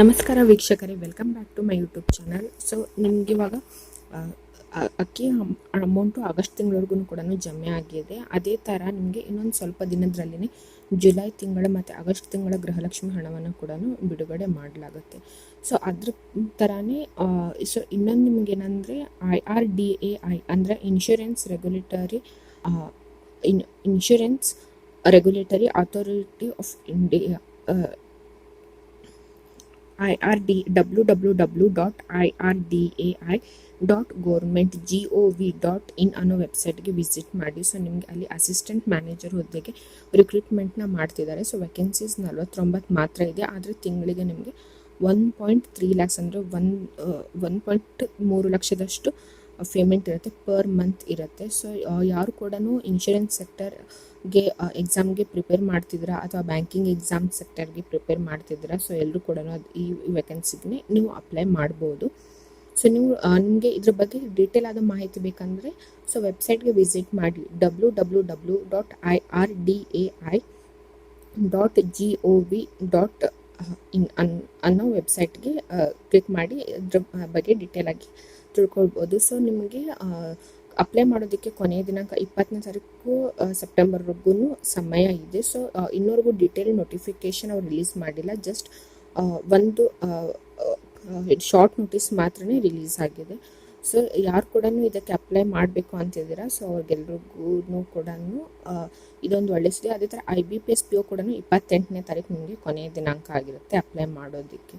ನಮಸ್ಕಾರ ವೀಕ್ಷಕರೇ welcome back to my YouTube channel so ನಿಮ್ಗೆ ಇವಾಗ ಅಕ್ಕಿ ಅಮೌಂಟು ಆಗಸ್ಟ್ ತಿಂಗಳವರೆಗೂ ಕೂಡ ಜಮೆ ಆಗಿದೆ. ಅದೇ ಥರ ನಿಮಗೆ ಇನ್ನೊಂದು ಸ್ವಲ್ಪ ದಿನದರಲ್ಲಿನೇ ಜುಲೈ ತಿಂಗಳ ಮತ್ತು ಆಗಸ್ಟ್ ತಿಂಗಳ ಗೃಹಲಕ್ಷ್ಮಿ ಹಣವನ್ನು ಕೂಡ ಬಿಡುಗಡೆ ಮಾಡಲಾಗುತ್ತೆ. ಸೊ ಅದ್ರ ಥರನೇ ಸೊ ಇನ್ನೊಂದು ನಿಮ್ಗೆ ಏನಂದರೆ I R D A I ಅಂದರೆ insurance regulatory in insurance regulatory authority of India I R D W W W dot I R D A I dot government G O V dot in ಅನ್ನೋ ವೆಬ್ಸೈಟ್ಗೆ visit ಮಾಡಿ. So ನಿಮಗೆ ಅಲ್ಲಿ assistant manager ಹುದ್ದೆಗೆ ರಿಕ್ರೂಟ್ಮೆಂಟ್ನ ಮಾಡ್ತಿದ್ದಾರೆ. So ವೆಕೆನ್ಸೀಸ್ ನಲ್ವತ್ತೊಂಬತ್ತು ಮಾತ್ರ ಇದೆ. ಆದರೆ ತಿಂಗಳಿಗೆ ನಿಮಗೆ ಒನ್ ಪಾಯಿಂಟ್ ತ್ರೀ ಲ್ಯಾಕ್ಸ್ ಅಂದರೆ ಒನ್ ಒನ್ ಪಾಯಿಂಟ್ ಮೂರು ಲಕ್ಷದಷ್ಟು ಪೇಮೆಂಟ್ ಇರುತ್ತೆ ಪರ್ ಮಂತ್ ಇರುತ್ತೆ. ಸೊ ಯಾರು ಕೂಡ ಇನ್ಶೂರೆನ್ಸ್ ಸೆಕ್ಟರ್ಗೆ ಎಕ್ಸಾಮ್ಗೆ ಪ್ರಿಪೇರ್ ಮಾಡ್ತಿದ್ದೀರಾ ಅಥವಾ ಬ್ಯಾಂಕಿಂಗ್ ಎಕ್ಸಾಮ್ ಸೆಕ್ಟರ್ಗೆ ಪ್ರಿಪೇರ್ ಮಾಡ್ತಿದ್ದೀರಾ? ಸೊ ಎಲ್ಲರೂ ಕೂಡ ಅದು, ಈ ವೆಕೆನ್ಸಿಗೆ ನೀವು ಅಪ್ಲೈ ಮಾಡ್ಬೋದು. ಸೊ ನೀವು ನಿಮಗೆ ಇದ್ರ ಬಗ್ಗೆ ಡೀಟೇಲ್ ಆದ ಮಾಹಿತಿ ಬೇಕಂದರೆ ಸೊ ವೆಬ್ಸೈಟ್ಗೆ ವಿಸಿಟ್ ಮಾಡಿ. W W W dot I R D A I dot G O V dot in ಅನ್ ಅನ್ನೋ ವೆಬ್ಸೈಟ್ಗೆ ಕ್ಲಿಕ್ ಮಾಡಿ, ಇದ್ರ ಬಗ್ಗೆ ಡೀಟೇಲ್ ಆಗಿ. ತಿಳ್ಕೊಳ್ಬೋದು. ಸೊ ನಿಮಗೆ ಅಪ್ಲೈ ಮಾಡೋದಕ್ಕೆ ಕೊನೆಯ ದಿನಾಂಕ ಇಪ್ಪತ್ತನೇ ತಾರೀಕು ಸೆಪ್ಟೆಂಬರ್ವರೆಗೂ ಸಮಯ ಇದೆ. ಸೊ ಇನ್ನೂವರೆಗೂ ಡೀಟೇಲ್ ನೋಟಿಫಿಕೇಶನ್ ಅವ್ರು ರಿಲೀಸ್ ಮಾಡಿಲ್ಲ. ಜಸ್ಟ್ ಒಂದು ಶಾರ್ಟ್ ನೋಟಿಸ್ ಮಾತ್ರ ರಿಲೀಸ್ ಆಗಿದೆ. ಸೊ ಯಾರು ಕೂಡ ಇದಕ್ಕೆ ಅಪ್ಲೈ ಮಾಡಬೇಕು ಅಂತಿದ್ದೀರಾ? ಸೊ ಅವ್ರಿಗೆಲ್ರಿಗೂ ಕೂಡ ಇದೊಂದು ಒಳ್ಳೆ ಸುದ್ದಿ. ಅದೇ ಥರ I B P S P O ಕೂಡ ಇಪ್ಪತ್ತೆಂಟನೇ ತಾರೀಕು ನಿಮಗೆ ಕೊನೆಯ ದಿನಾಂಕ ಆಗಿರುತ್ತೆ ಅಪ್ಲೈ ಮಾಡೋದಕ್ಕೆ.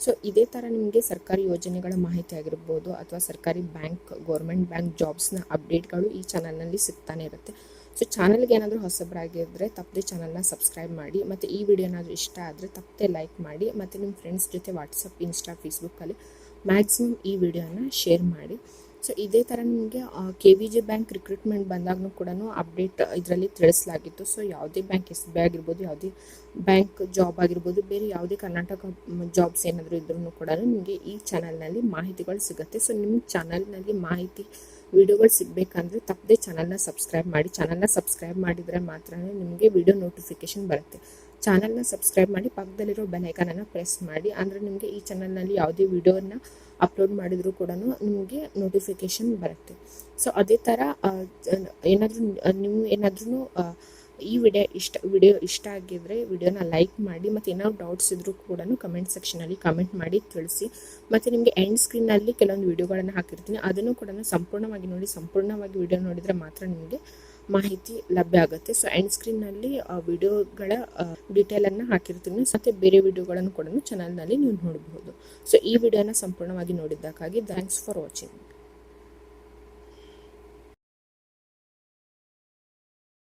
ಸೊ ಇದೇ ಥರ ನಿಮಗೆ ಸರ್ಕಾರಿ ಯೋಜನೆಗಳ ಮಾಹಿತಿ ಆಗಿರ್ಬೋದು ಅಥವಾ ಸರ್ಕಾರಿ ಬ್ಯಾಂಕ್ ಗೌರ್ಮೆಂಟ್ ಬ್ಯಾಂಕ್ ಜಾಬ್ಸ್ನ ಅಪ್ಡೇಟ್ಗಳು ಈ ಚಾನಲ್ನಲ್ಲಿ ಸಿಗ್ತಾನೆ ಇರುತ್ತೆ. ಸೊ ಚಾನಲ್ಗೆ ಏನಾದರೂ ಹೊಸಬರಾಗಿದ್ದರೆ ತಪ್ಪದೆ ಚಾನಲ್ನ ಸಬ್ಸ್ಕ್ರೈಬ್ ಮಾಡಿ ಮತ್ತು ಈ ವಿಡಿಯೋ ಏನಾದರೂ ಇಷ್ಟ ಆದರೆ ತಪ್ಪದೆ ಲೈಕ್ ಮಾಡಿ ಮತ್ತು ನಿಮ್ಮ ಫ್ರೆಂಡ್ಸ್ ಜೊತೆ ವಾಟ್ಸಪ್ ಇನ್ಸ್ಟಾ ಫೇಸ್ಬುಕ್ಕಲ್ಲಿ ಮ್ಯಾಕ್ಸಿಮಮ್ ಈ ವಿಡಿಯೋನ ಶೇರ್ ಮಾಡಿ. ಸೊ ಇದೇ ಥರ ನಿಮಗೆ K V G bank recruitment ಬಂದಾಗೂ ಕೂಡ ಅಪ್ಡೇಟ್ ಇದರಲ್ಲಿ ತಿಳಿಸಲಾಗಿತ್ತು. ಸೊ ಯಾವುದೇ ಬ್ಯಾಂಕ್ ಎಸ್ ಬಿ ಆಗಿರ್ಬೋದು, ಯಾವುದೇ ಬ್ಯಾಂಕ್ ಜಾಬ್ ಆಗಿರ್ಬೋದು, ಬೇರೆ ಯಾವುದೇ ಕರ್ನಾಟಕ ಜಾಬ್ಸ್ ಏನಾದರೂ ಇದ್ರೂ ಕೂಡ ನಿಮಗೆ ಈ ಚಾನಲ್ನಲ್ಲಿ ಮಾಹಿತಿಗಳು ಸಿಗುತ್ತೆ. ಸೊ ನಿಮ್ಮ ಚಾನಲ್ನಲ್ಲಿ ಮಾಹಿತಿ, ವಿಡಿಯೋಗಳು ಸಿಗಬೇಕಂದ್ರೆ ತಪ್ಪದೆ ಚಾನಲ್ನ ಸಬ್ಸ್ಕ್ರೈಬ್ ಮಾಡಿ. ಚಾನಲ್ನ ಸಬ್ಸ್ಕ್ರೈಬ್ ಮಾಡಿದರೆ ಮಾತ್ರ ನಿಮಗೆ ವಿಡಿಯೋ ನೋಟಿಫಿಕೇಶನ್ ಬರುತ್ತೆ. ಚಾನಲ್ನ ಸಬ್ಸ್ಕ್ರೈಬ್ ಮಾಡಿ, ಪಕ್ಕದಲ್ಲಿರೋ ಬೆಲೈಕನನ್ನು ಪ್ರೆಸ್ ಮಾಡಿ. ಅಂದರೆ ನಿಮಗೆ ಈ ಚಾನಲ್ನಲ್ಲಿ ಯಾವುದೇ ವಿಡಿಯೋನ ಅಪ್ಲೋಡ್ ಮಾಡಿದರೂ ಕೂಡ ನಿಮಗೆ ನೋಟಿಫಿಕೇಶನ್ ಬರುತ್ತೆ. ಸೊ ಅದೇ ಥರ ಏನಾದರೂ ನೀವು ಏನಾದ್ರೂ ಈ ವಿಡಿಯೋ ಇಷ್ಟ ವಿಡಿಯೋ ಇಷ್ಟ ಆಗಿದ್ರೆ ವಿಡಿಯೋನ ಲೈಕ್ ಮಾಡಿ ಮತ್ತು ಏನಾದ್ರು ಡೌಟ್ಸ್ ಇದ್ದರೂ ಕೂಡ ಕಮೆಂಟ್ ಸೆಕ್ಷನಲ್ಲಿ ಕಮೆಂಟ್ ಮಾಡಿ ತಿಳಿಸಿ. ಮತ್ತು ನಿಮಗೆ ಎಂಡ್ ಸ್ಕ್ರೀನಲ್ಲಿ ಕೆಲವೊಂದು ವಿಡಿಯೋಗಳನ್ನು ಹಾಕಿರ್ತೀನಿ. ಅದನ್ನು ಕೂಡ ಸಂಪೂರ್ಣವಾಗಿ ನೋಡಿ, ಸಂಪೂರ್ಣವಾಗಿ ವಿಡಿಯೋ ನೋಡಿದರೆ ಮಾತ್ರ ನಿಮಗೆ ಮಾಹಿತಿ ಲಭ್ಯ ಆಗುತ್ತೆ. ಸೊ ಎಂಡ್ ಸ್ಕ್ರೀನ್ನಲ್ಲಿ ವಿಡಿಯೋಗಳ ಡೀಟೇಲನ್ನು ಹಾಕಿರ್ತೀನಿ. ಮತ್ತು ಬೇರೆ ವಿಡಿಯೋಗಳನ್ನು ಕೂಡ ಚಾನಲ್ನಲ್ಲಿ ನೀವು ನೋಡಬಹುದು. ಸೊ ಈ ವಿಡಿಯೋನ ಸಂಪೂರ್ಣವಾಗಿ ನೋಡಿದ್ದಕ್ಕಾಗಿ ಥ್ಯಾಂಕ್ಸ್ ಫಾರ್ ವಾಚಿಂಗ್